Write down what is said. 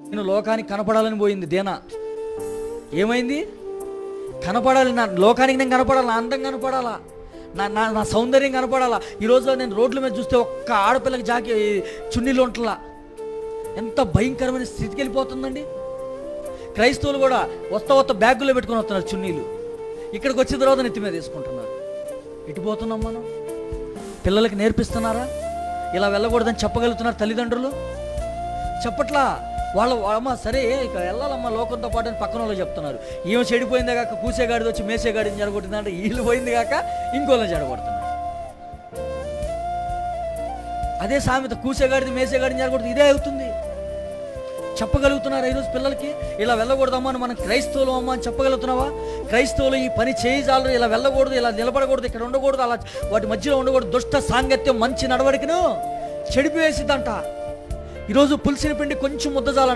నేను లోకానికి కనపడాలని పోయింది దేనా? ఏమైంది? కనపడాలి నా లోకానికి నేను కనపడాలి? నా అందం కనపడాలా? నా నా నా సౌందర్యం కనపడాలా? ఈరోజు నేను రోడ్ల మీద చూస్తే ఒక్క ఆడపిల్లకి జాకి చున్నీలు ఉంటలా? ఎంత భయంకరమైన స్థితికి వెళ్ళిపోతుందండి? క్రైస్తవులు కూడా వస్తా వస్తా బ్యాగులో పెట్టుకొని వస్తున్నారు చున్నీలు ఇక్కడికి వచ్చిన తర్వాత నెత్తి మీద తీసుకుంటున్నారు ఎటుపోతున్నాం మనం? పిల్లలకి నేర్పిస్తున్నారా? ఇలా వెళ్ళకూడదని చెప్పగలుగుతున్నారు తల్లిదండ్రులు? చెప్పట్లా? వాళ్ళ అమ్మ సరే ఇక వెళ్ళాలమ్మ లోకంతో పాటు అని పక్కన వాళ్ళు చెప్తున్నారు. ఈమె చెడిపోయిందే కాక కూసేగాడిది వచ్చి మేసేగాడిని జడగొట్టిందంటే వీళ్ళు పోయింది కాక ఇంకోళ్ళని జడగొడుతున్నారు అదే సామెత కూసేగాడిది మేసేగాడిని జరగొడుతుంది. ఇదే అవుతుంది. చెప్పగలుగుతున్నారు ఈరోజు పిల్లలకి ఇలా వెళ్ళకూడదమ్మా అని మనం క్రైస్తవులు అమ్మా అని చెప్పగలుగుతున్నావా? క్రైస్తవులు ఈ పని చేయజాలరు ఇలా వెళ్ళకూడదు ఇలా నిలబడకూడదు ఇక్కడ ఉండకూడదు అలా వాటి మధ్యలో ఉండకూడదు. దుష్ట సాంగత్యం మంచి నడవడికను చెడిపివేసిద్దంట ఈరోజు పులిసిన పిండి కొంచెం ముద్ద చాలంట